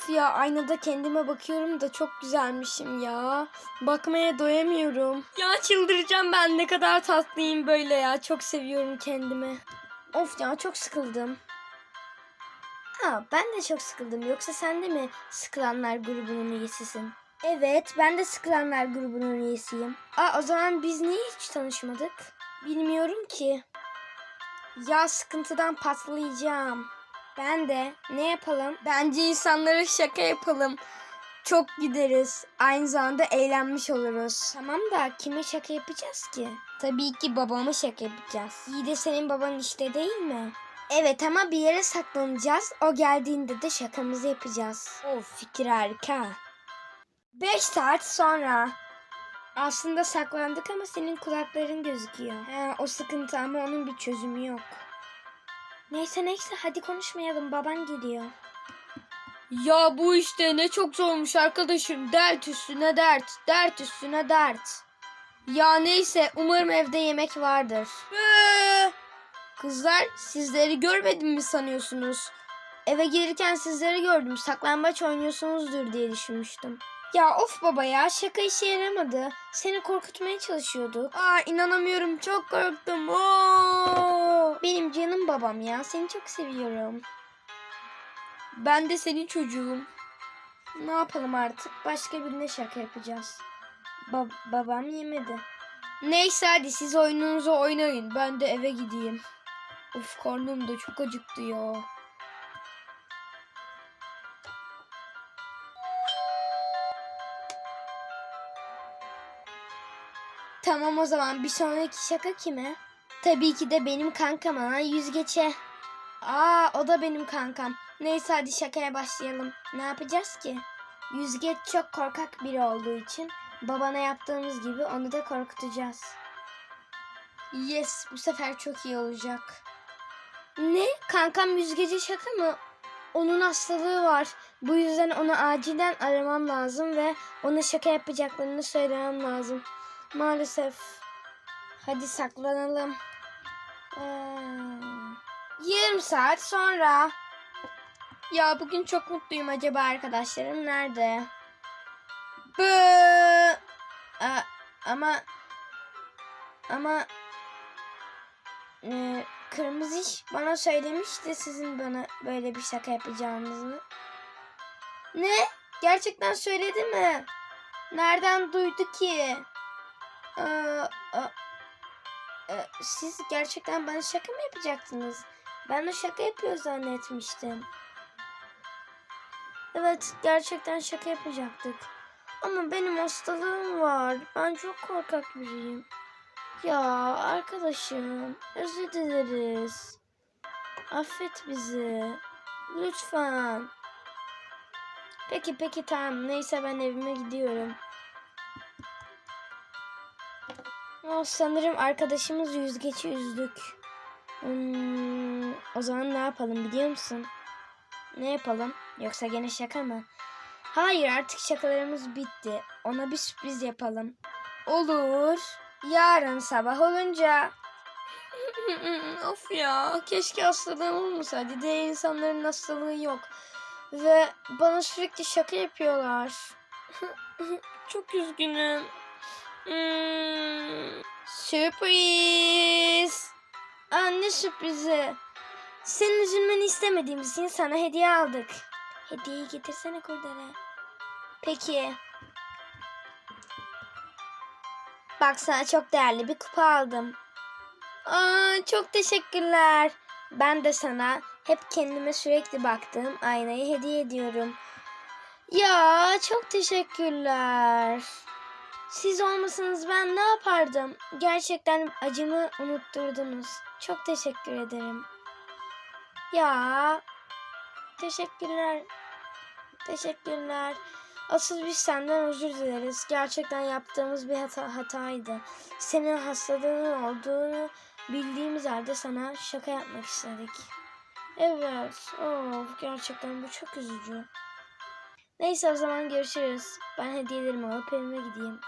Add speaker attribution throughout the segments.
Speaker 1: Of ya aynada kendime bakıyorum da çok güzelmişim ya. Bakmaya doyamıyorum. Ya çıldıracağım ben ne kadar tatlıyım böyle ya. Çok seviyorum kendimi. Of ya çok sıkıldım. Aa, ben de çok sıkıldım. Yoksa sen de mi sıkılanlar grubunun üyesisin? Evet, ben de sıkılanlar grubunun üyesiyim. Aa, o zaman biz niye hiç tanışmadık? Bilmiyorum ki. Ya sıkıntıdan patlayacağım. Ben de. Ne yapalım? Bence insanlara şaka yapalım. Çok gideriz. Aynı zamanda eğlenmiş oluruz. Tamam da kime şaka yapacağız ki? Tabii ki babama şaka yapacağız. İyi de senin baban işte değil mi? Evet ama bir yere saklanacağız. O geldiğinde de şakamızı yapacağız. Of fikir harika. 5 saat sonra. Aslında saklandık ama senin kulakların gözüküyor. He, o sıkıntı ama onun bir çözümü yok. Neyse neyse hadi konuşmayalım baban geliyor. Ya bu işte ne çok zormuş arkadaşım. Dert üstüne dert, dert üstüne dert. Ya neyse umarım evde yemek vardır. Bıı! Kızlar sizleri görmedim mi sanıyorsunuz? Eve gelirken sizleri gördüm. Saklambaç oynuyorsunuzdur diye düşünmüştüm. Ya of baba ya şaka işe yaramadı. Seni korkutmaya çalışıyorduk. Aa inanamıyorum çok korktum. Oo! Benim canım babam ya seni çok seviyorum. Ben de senin çocuğum. Ne yapalım artık? Başka birine şaka yapacağız. Ba- babam yemedi. Neyse hadi siz oyununuzu oynayın. Ben de eve gideyim. Of karnım da çok acıktı ya. Tamam o zaman bir sonraki şaka kime? Tabii ki de benim kankam olan yüzgeçe. Aa o da benim kankam. Neyse hadi şakaya başlayalım. Ne yapacağız ki? Yüzgeç çok korkak biri olduğu için babana yaptığımız gibi onu da korkutacağız. Yes bu sefer çok iyi olacak. Ne? Kankam yüzgece şaka mı? Onun hastalığı var. Bu yüzden onu acilen aramam lazım ve ona şaka yapacaklarını söylemem lazım. Maalesef. Hadi saklanalım. Ee, yarım saat sonra. Ya bugün çok mutluyum acaba arkadaşlarım nerede? Bı. Aa, ama ama e, kırmızı iş bana söylemişti sizin bana böyle bir şaka yapacağınızı. Ne? Gerçekten söyledi mi? Nereden duydu ki? Aa, aa, e, siz gerçekten bana şaka mı yapacaktınız? Ben de şaka yapıyor zannetmiştim. Evet, gerçekten şaka yapacaktık. Ama benim hastalığım var. Ben çok korkak biriyim. Ya arkadaşım, özür dileriz. Affet bizi. Lütfen. Peki peki tamam. Neyse ben evime gidiyorum. Oh, sanırım arkadaşımız yüzgeci üzdük. Hmm, o zaman ne yapalım biliyor musun? Ne yapalım? Yoksa gene şaka mı? Hayır artık şakalarımız bitti. Ona bir sürpriz yapalım. Olur. Yarın sabah olunca. of ya keşke hastalığım olmasaydı. Diğer insanların hastalığı yok. Ve bana sürekli şaka yapıyorlar. Çok üzgünüm. Hmm, sürpriz. Anne sürprizi. Senin üzülmeni istemediğimiz için sana hediye aldık. Hediyeyi getirsene kurdele. Peki. Bak sana çok değerli bir kupa aldım. Aa, çok teşekkürler. Ben de sana hep kendime sürekli baktığım aynayı hediye ediyorum. Ya çok teşekkürler. Siz olmasanız ben ne yapardım? Gerçekten acımı unutturdunuz. Çok teşekkür ederim. Ya teşekkürler. Teşekkürler. Asıl biz senden özür dileriz. Gerçekten yaptığımız bir hata hataydı. Senin hastalığın olduğunu bildiğimiz halde sana şaka yapmak istedik. Evet. Of, gerçekten bu çok üzücü. Neyse o zaman görüşürüz. Ben hediyelerimi alıp evime gideyim.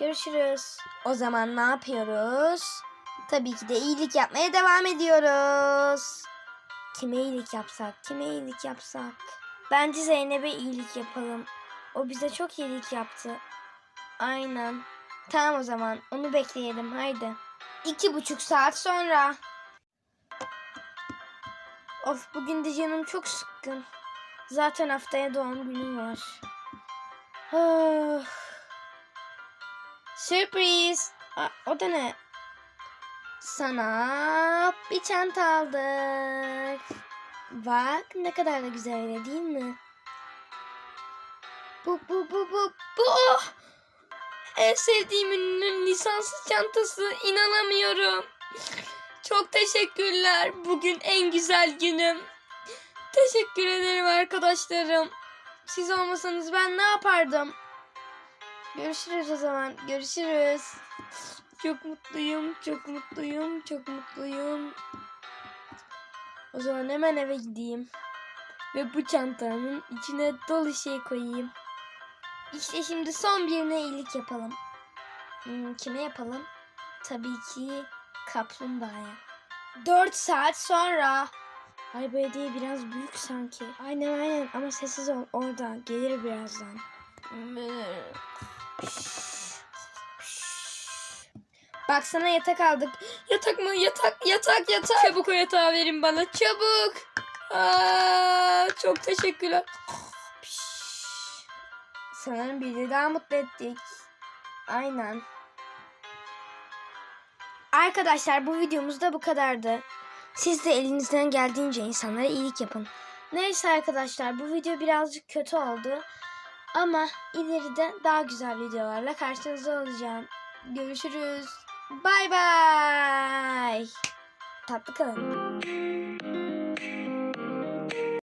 Speaker 1: Görüşürüz. O zaman ne yapıyoruz? Tabii ki de iyilik yapmaya devam ediyoruz. Kime iyilik yapsak? Kime iyilik yapsak? Bence Zeynep'e iyilik yapalım. O bize çok iyilik yaptı. Aynen. Tamam o zaman. Onu bekleyelim. Haydi. İki buçuk saat sonra. Of bugün de canım çok sıkkın. Zaten haftaya doğum günüm var. Oh. Sürpriz. Aa, o da ne? Sana bir çanta aldık. Bak ne kadar da güzel öyle değil mi? Bu bu bu bu bu. Oh! En sevdiğim ünlünün lisanslı çantası. İnanamıyorum. Çok teşekkürler. Bugün en güzel günüm. Teşekkür ederim arkadaşlarım. Siz olmasanız ben ne yapardım? Görüşürüz o zaman. Görüşürüz. Çok mutluyum, çok mutluyum, çok mutluyum. O zaman hemen eve gideyim. Ve bu çantanın içine dolu şey koyayım. İşte şimdi son birine iyilik yapalım. Hmm, kime yapalım? Tabii ki kaplumbağaya. 4 saat sonra. Ay bu hediye biraz büyük sanki. Aynen aynen ama sessiz ol orada. Gelir birazdan. Baksana yatak aldık. Yatak mı? Yatak, yatak, yatak. Çabuk o yatağı verin bana. Çabuk. Aa, çok teşekkürler. Sanırım birini daha mutlu ettik. Aynen. Arkadaşlar bu videomuz da bu kadardı. Siz de elinizden geldiğince insanlara iyilik yapın. Neyse arkadaşlar bu video birazcık kötü oldu. Ama ileride daha güzel videolarla karşınızda olacağım. Görüşürüz. Bay bay. Tatlı kalın.